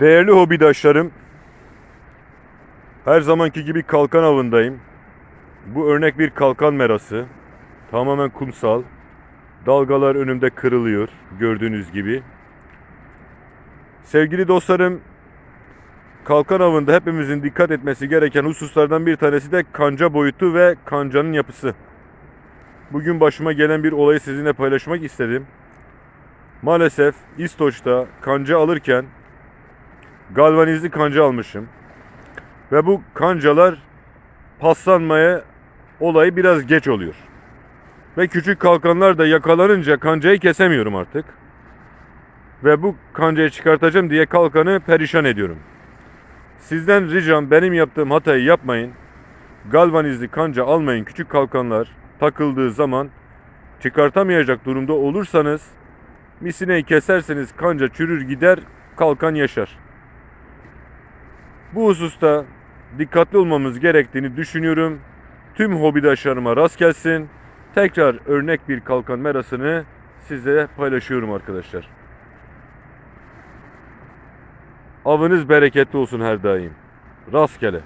Değerli hobidaşlarım, her zamanki gibi kalkan avındayım. Bu örnek bir kalkan merası. Tamamen kumsal. Dalgalar önümde kırılıyor gördüğünüz gibi. Sevgili dostlarım, kalkan avında hepimizin dikkat etmesi gereken hususlardan bir tanesi de kanca boyutu ve kancanın yapısı. Bugün başıma gelen bir olayı sizinle paylaşmak istedim. Maalesef İstoç'ta kanca alırken galvanizli kanca almışım. Ve bu kancalar paslanmaya olayı biraz geç oluyor. Ve küçük kalkanlar da yakalanınca kancayı kesemiyorum artık. Ve bu kancayı çıkartacağım diye kalkanı perişan ediyorum. Sizden ricam benim yaptığım hatayı yapmayın. Galvanizli kanca almayın küçük kalkanlar takıldığı zaman çıkartamayacak durumda olursanız misineyi keserseniz kanca çürür gider kalkan yaşar. Bu hususta dikkatli olmamız gerektiğini düşünüyorum. Tüm hobidaşlarıma rast gelsin. Tekrar örnek bir kalkan merasını size paylaşıyorum arkadaşlar. Avınız bereketli olsun her daim. Rastgele.